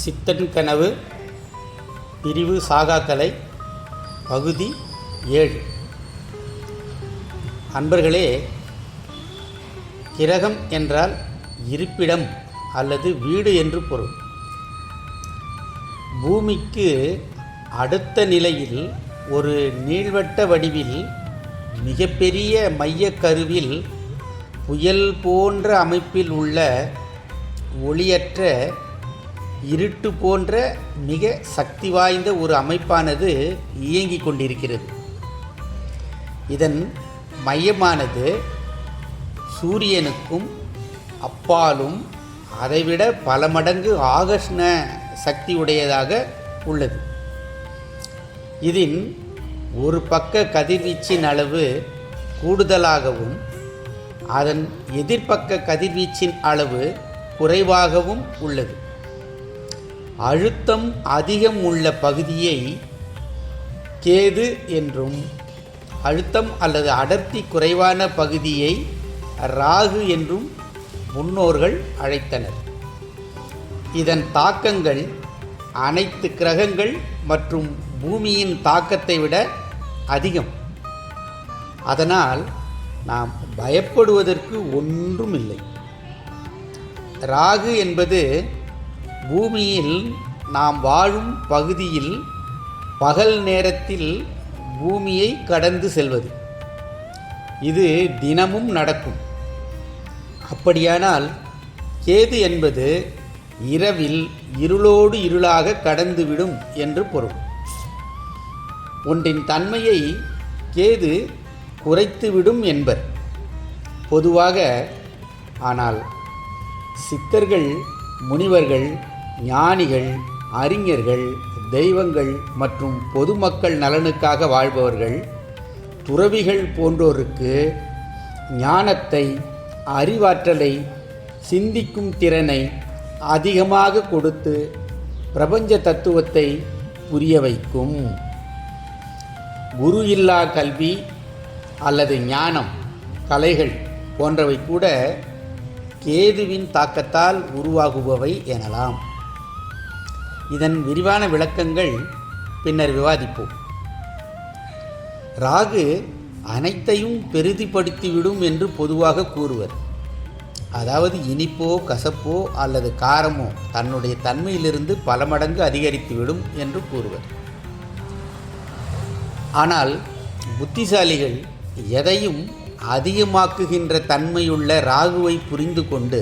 சித்தன் கனவு பிரிவு சாகாக்கலை பகுதி ஏழு. அன்பர்களே கிரகம் என்றால் இருப்பிடம் அல்லது வீடு என்று பொருள். பூமிக்கு அடுத்த நிலையில் ஒரு நீள்வட்ட வடிவில் மிகப்பெரிய மைய கருவில் புயல் போன்ற அமைப்பில் உள்ள ஒளியற்ற இருட்டு போன்ற மிக சக்தி வாய்ந்த ஒரு அமைப்பானது இயங்கிக் கொண்டிருக்கிறது. இதன் மையமானது சூரியனுக்கும் அப்பாலும் அதைவிட பல மடங்கு ஆகர்ஷ்ண சக்தி உடையதாக உள்ளது. இதின் ஒரு பக்க கதிர்வீச்சின் அளவு கூடுதலாகவும் அதன் எதிர்ப்பக்க கதிர்வீச்சின் அளவு குறைவாகவும் உள்ளது. அழுத்தம் அதிகம் உள்ள பகுதியை கேது என்றும் அழுத்தம் அல்லது அடர்த்தி குறைவான பகுதியை ராகு என்றும் முன்னோர்கள் அழைத்தனர். இதன் தாக்கங்கள் அனைத்து கிரகங்கள் மற்றும் பூமியின் தாக்கத்தை விட அதிகம். அதனால் நாம் பயப்படுவதற்கு ஒன்றும் இல்லை ராகு என்பது பூமியில் நாம் வாழும் பகுதியில் பகல் நேரத்தில் பூமியை கடந்து செல்வது. இது தினமும் நடக்கும். அப்படியானால் கேது என்பது இரவில் இருளோடு இருளாக கடந்துவிடும் என்று பொருள். ஒன்றின் தன்மையை கேது குறைத்துவிடும் என்பர். பொதுவாக ஆனால் சித்தர்கள் முனிவர்கள் ஞானிகள் அறிஞர்கள் தெய்வங்கள் மற்றும் பொதுமக்கள் நலனுக்காக வாழ்பவர்கள் துறவிகள் போன்றோருக்கு ஞானத்தை அறிவாற்றலை சிந்திக்கும் திறனை அதிகமாக கொடுத்து பிரபஞ்ச தத்துவத்தை புரிய வைக்கும். குரு இல்லா கல்வி அல்லது ஞானம் கலைகள் போன்றவை கூட கேதுவின் தாக்கத்தால் உருவாகுபவை எனலாம். இதன் விரிவான விளக்கங்கள் பின்னர் விவாதிப்போம். ராகு அனைத்தையும் பெரிதிப்படுத்திவிடும் என்று பொதுவாக கூறுவர். அதாவது இனிப்போ கசப்போ அல்லது காரமோ தன்னுடைய தன்மையிலிருந்து பல மடங்கு அதிகரித்துவிடும் என்று கூறுவர். ஆனால் புத்திசாலிகள் எதையும் அதிகமாக்குகின்ற தன்மையுள்ள ராகுவை புரிந்து கொண்டு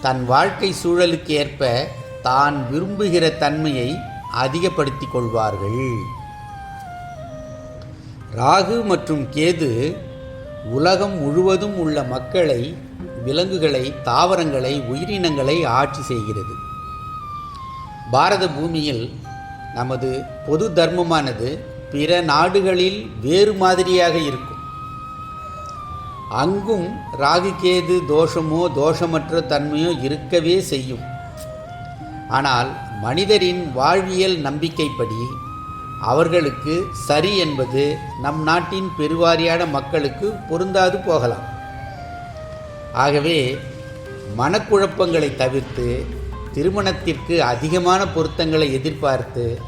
தன் வாழ்க்கை சூழலுக்கு ஏற்ப தான் விரும்புகிற தன்மையை அதிகப்படுத்திக் கொள்வார்கள். ராகு மற்றும் கேது உலகம் முழுவதும் உள்ள மக்களை விலங்குகளை தாவரங்களை உயிரினங்களை ஆட்சி செய்கிறது. பாரத பூமியில் நமது பொது தர்மமானது பிற நாடுகளில் வேறு மாதிரியாக இருக்கும். அங்கும் ராகுகேது தோஷமோ தோஷமற்ற தன்மையோ இருக்கவே செய்யும். ஆனால் மனிதரின் வாழ்வியல் நம்பிக்கைப்படி அவர்களுக்கு சரி என்பது நம் நாட்டின் பெருவாரியான மக்களுக்கு பொருந்தாது போகலாம். ஆகவே மனக்குழப்பங்களை தவிர்த்து திருமணத்திற்கு அதிகமான பொருத்தங்களை எதிர்பார்த்து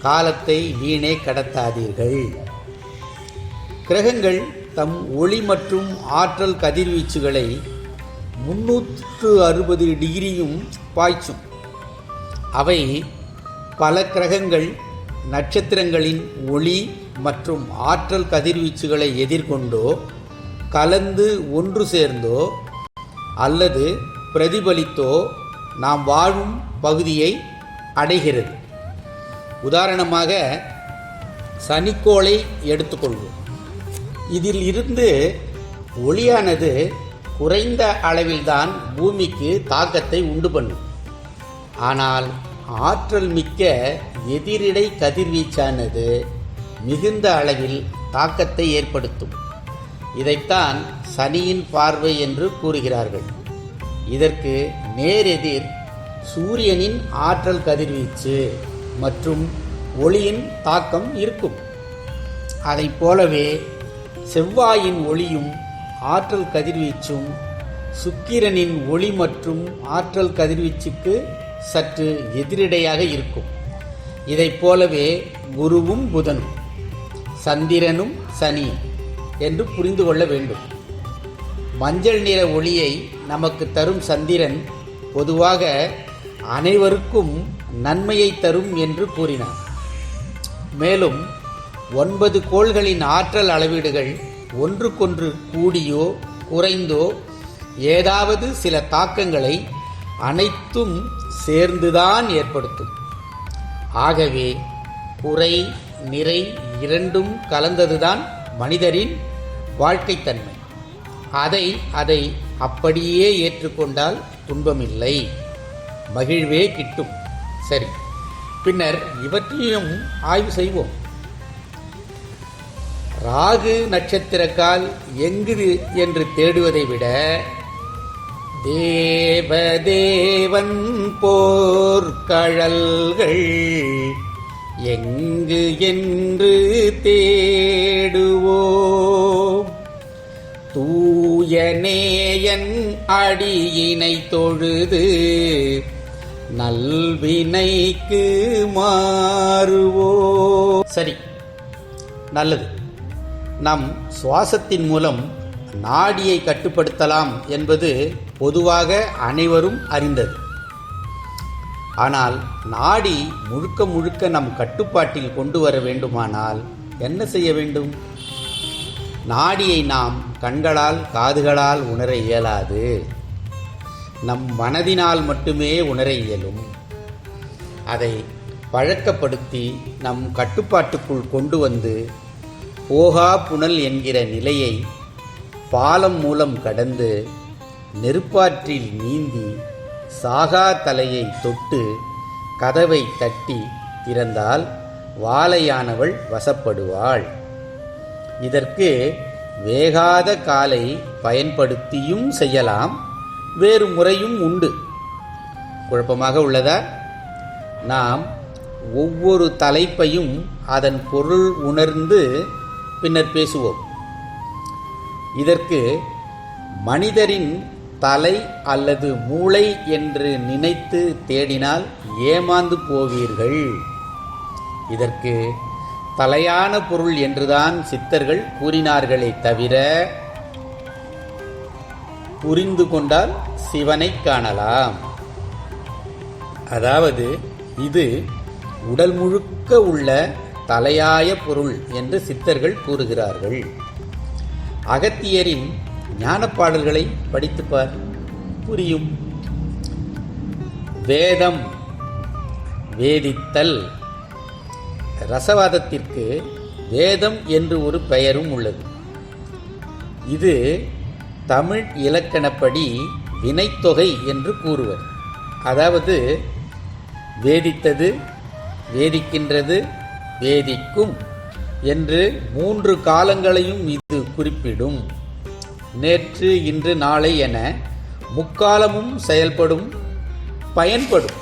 காலத்தை வீணே கடத்தாதீர்கள். கிரகங்கள் தம் ஒளி மற்றும் ஆற்றல் கதிர்வீச்சுகளை முன்னூற்று அறுபது டிகிரியும் பாய்ச்சும். அவை பல கிரகங்கள் நட்சத்திரங்களின் ஒளி மற்றும் ஆற்றல் கதிர்வீச்சுகளை எதிர்கொண்டோ கலந்து ஒன்று சேர்ந்தோ அல்லது பிரதிபலித்தோ நாம் வாழும் பகுதியை அடைகிறது. உதாரணமாக சனிக்கோளை எடுத்துக்கொள்வோம். இதில் இருந்து ஒளியானது குறைந்த அளவில்தான் பூமிக்கு தாக்கத்தை உண்டு பண்ணும். ஆனால் ஆற்றல் மிக்க எதிரிடை கதிர்வீச்சானது மிகுந்த அளவில் தாக்கத்தை ஏற்படுத்தும். இதைத்தான் சனியின் பார்வை என்று கூறுகிறார்கள். இதற்கு நேரெதிர் சூரியனின் ஆற்றல் கதிர்வீச்சு மற்றும் ஒளியின் தாக்கம் இருக்கும். அதைப் போலவே செவ்வாயின் ஒளியும் ஆற்றல் கதிர்வீச்சும் சுக்கிரனின் ஒளி மற்றும் ஆற்றல் கதிர்வீச்சுக்கு சற்று எதிரிடையாக இருக்கும். இதைப் போலவே குருவும் புதனும் சந்திரனும் சனியும் என்று புரிந்து கொள்ள வேண்டும். மஞ்சள் நிற ஒளியை நமக்கு தரும் சந்திரன் பொதுவாக அனைவருக்கும் நன்மையை தரும் என்று கூறினார். மேலும் ஒன்பது கோள்களின் ஆற்றல் அளவீடுகள் ஒன்றுக்கொன்று கூடியோ குறைந்தோ ஏதாவது சில தாக்கங்களை அனைத்தும் சேர்ந்துதான் ஏற்படுத்தும். ஆகவே குறை நிறை இரண்டும் கலந்ததுதான் மனிதரின் வாழ்க்கைத்தன்மை. அதை அதை அப்படியே ஏற்றுக்கொண்டால் துன்பமில்லை. மகிழ்வே கிட்டும். சரி பின்னர் இவற்றையும் ஆய்வு செய்வோம். ராகு நட்சத்திரக்கால் எங்கு என்று தேடுவதை விட தேவதேவன் போர்க்கழல்கள் எங்கு என்று தேடுவோம். தூயநேயன் அடியினை தொழுது நல்வினைக்கு மாறுவோ சரி நல்லது. நம் சுவாசத்தின் மூலம் நாடியை கட்டுப்படுத்தலாம் என்பது பொதுவாக அனைவரும் அறிந்தது. ஆனால் நாடி முழுக்க முழுக்க நம் கட்டுப்பாட்டில் கொண்டு வர வேண்டுமானால் என்ன செய்ய வேண்டும்? நாடியை நாம் கண்களால் காதுகளால் உணர இயலாது. நம் மனதினால் மட்டுமே உணர இயலும். அதை பழக்கப்படுத்தி நம் கட்டுப்பாட்டுக்குள் கொண்டு வந்து போகா புனல் என்கிற நிலையை பாலம் மூலம் கடந்து நெருப்பாற்றில் நீந்தி சாகா தலையை தொட்டு கதவை தட்டி திறந்தால் வாழையானவள் வசப்படுவாள். இதற்கு வேகாத காலை பயன்படுத்தியும் செய்யலாம் வேறு முறையும் உண்டு. குழப்பமாக உள்ளதா? நாம் ஒவ்வொரு தலைப்பையும் அதன் பொருள் உணர்ந்து பின்னர் பேசுவோம். இதற்கு மனிதரின் தலை அல்லது மூளை என்று நினைத்து தேடினால் ஏமாந்து போவீர்கள். இதற்கு தலையான பொருள் என்றுதான் சித்தர்கள் கூறினார்களே தவிர புரிந்து கொண்டால் சிவனை காணலாம். அதாவது இது உடல் முழுக்க உள்ள தலையாய பொருள் என்று சித்தர்கள் கூறுகிறார்கள். அகத்தியரின் ஞானப்பாடல்களை படித்துப்பார். புரியும். வேதம் வேதித்தல். ரசவாதத்திற்கு வேதம் என்று ஒரு பெயரும் உள்ளது. இது தமிழ் இலக்கணப்படி வினைத்தொகை என்று கூறுவர். அதாவது வேதித்தது வேதிக்கின்றது வேதிக்கும் என்று மூன்று காலங்களையும் இது குறிப்பிடும். நேற்று இன்று நாளை என முக்காலமும் செயல்படும் பயன்படும்.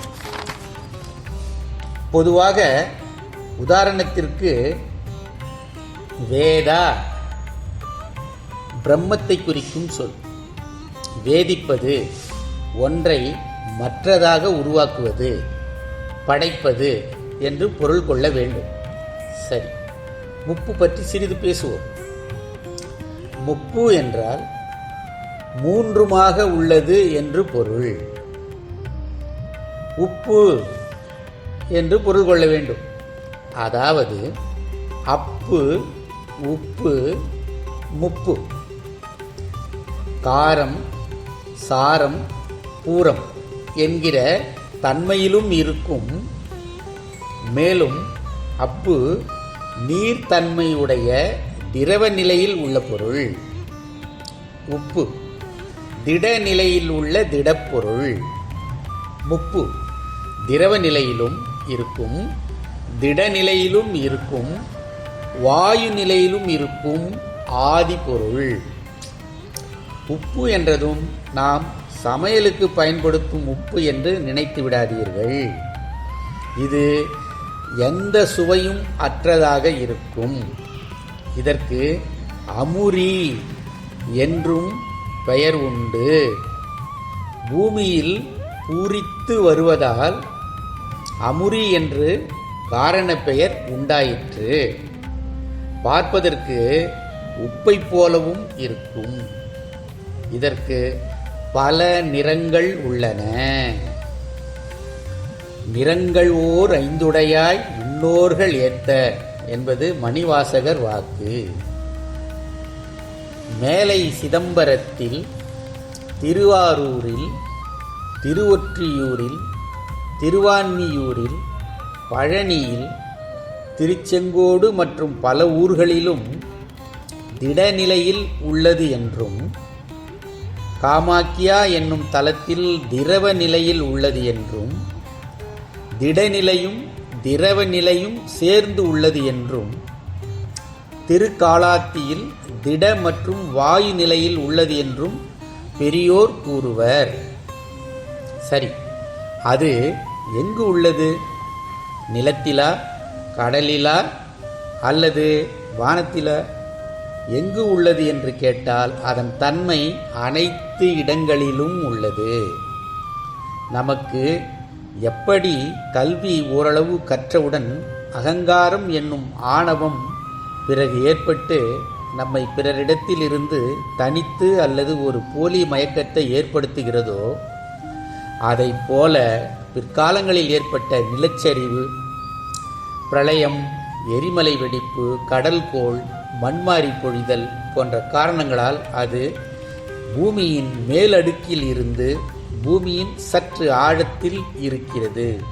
பொதுவாக உதாரணத்திற்கு வேதா பிரம்மத்தை குறிக்கும் சொல். வேதிப்பது ஒன்றை மற்றதாக உருவாக்குவது படைப்பது என்று பொருள் கொள்ள வேண்டும். சரி முப்பு பற்றி சிறிது பேசுவோம். முப்பு என்றால் மூன்றுமாக உள்ளது என்று பொருள். உப்பு என்று பொருள் கொள்ள வேண்டும். அதாவது அப்பு உப்பு முப்பு. காரம் சாரம் பூரம் என்கிற தன்மையிலும் இருக்கும். மேலும் அப்பு நீர்த்தன்மையுடைய திரவ நிலையில் உள்ள பொருள். உப்பு. திட நிலையில் உள்ள திடப்பொருள். முப்பு திரவ நிலையிலும் இருக்கும். திடநிலையிலும் இருக்கும். வாயு நிலையிலும் இருக்கும் ஆதி பொருள் உப்பு என்றதும் நாம் சமையலுக்கு பயன்படுத்தும் உப்பு என்று நினைத்து விடாதீர்கள். இது எந்த சுவையும் அற்றதாக இருக்கும். இதற்கு அமுரி என்றும் பெயர் உண்டு. பூமியில் பூரித்து வருவதால் அமுரி என்று காரண பெயர் உண்டாயிற்று. பார்ப்பதற்கு உப்பை போலவும் இருக்கும். இதற்கு பல நிறங்கள் உள்ளன. நிறங்கள் ஓர் ஐந்துடையாய் முன்னோர்கள் ஏத்த என்பது மணிவாசகர் வாக்கு. மேலை சிதம்பரத்தில் திருவாரூரில் திருவொற்றியூரில் திருவான்மியூரில் பழனியில் திருச்செங்கோடு மற்றும் பல ஊர்களிலும் திடநிலையில் உள்ளது என்றும் காமாக்கியா என்னும் தலத்தில் திரவ நிலையில் உள்ளது என்றும் திடநிலையும் திரவ நிலையும் சேர்ந்து உள்ளது என்றும் திருக்காலாத்தியில் திட மற்றும் வாயு நிலையில் உள்ளது என்றும் பெரியோர் கூறுவர். சரி அது எங்கு உள்ளது? நிலத்திலா கடலிலா அல்லது வானத்திலா? எங்கு உள்ளது என்று கேட்டால் அதன் தன்மை அனைத்து இடங்களிலும் உள்ளது. நமக்கு எப்படி கல்வி ஓரளவு கற்றவுடன் அகங்காரம் என்னும் ஆணவம் பிறகு ஏற்பட்டு நம்மை பிறரிடத்திலிருந்து தனித்து அல்லது ஒரு போலி மயக்கத்தை ஏற்படுத்துகிறதோ அதைப் போல பிற்காலங்களில் ஏற்பட்ட நிலச்சரிவு பிரளயம் எரிமலை வெடிப்பு கடல்கோள் மண்மாரி பொழிதல் போன்ற காரணங்களால் அது பூமியின் மேலடுக்கில் இருந்து பூமியின் சற்று ஆழத்தில் இருக்கிறது.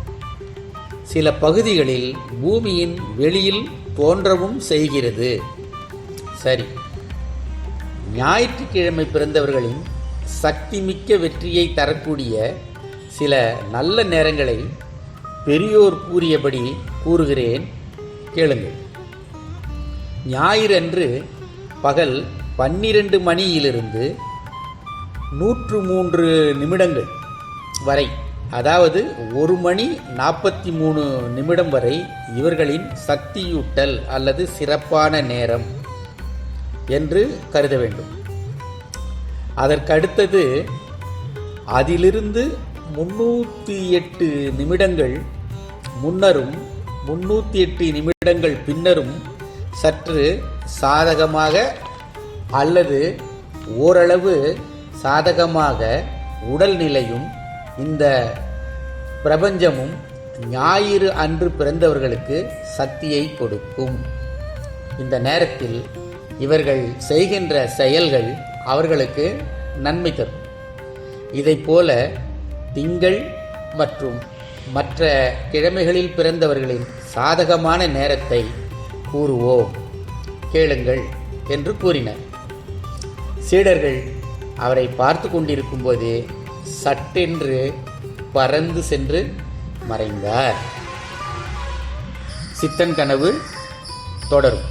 சில பகுதிகளில் பூமியின் வெளியில் தோன்றவும் செய்கிறது. சரி. ஞாயிற்றுக்கிழமை பிறந்தவர்களின் சக்திமிக்க வெற்றியை தரக்கூடிய சில நல்ல நேரங்களை பெரியோர் கூறியபடி கூறுகிறேன். கேளுங்கள். ஞாயிறன்று பகல் பன்னிரண்டு மணியிலிருந்து நூற்று மூன்று நிமிடங்கள் வரை அதாவது ஒரு மணி நாற்பத்தி மூணு நிமிடம் வரை இவர்களின் சக்தியூட்டல் அல்லது சிறப்பான நேரம் என்று கருத வேண்டும். அதற்கடுத்தது அதிலிருந்து முன்னூற்றி எட்டு நிமிடங்கள் முன்னரும் முன்னூற்றி எட்டு நிமிடங்கள் பின்னரும் சற்று சாதகமாக அல்லது ஓரளவு சாதகமாக உடல்நிலையும் இந்த பிரபஞ்சமும் ஞாயிறு அன்று பிறந்தவர்களுக்கு சக்தியை கொடுக்கும். இந்த நேரத்தில் இவர்கள் செய்கின்ற செயல்கள் அவர்களுக்கு நன்மை தரும். இதைப் போல திங்கள் மற்றும் மற்ற கிழமைகளில் பிறந்தவர்களின் சாதகமான நேரத்தை கூறுவோம். கேளுங்கள் என்று கூறினர். சீடர்கள் அவரை பார்த்து கொண்டிருக்கும் போதே சட்டென்று பறந்து சென்று மறைந்தார். சித்தன் கனவு தொடரும்.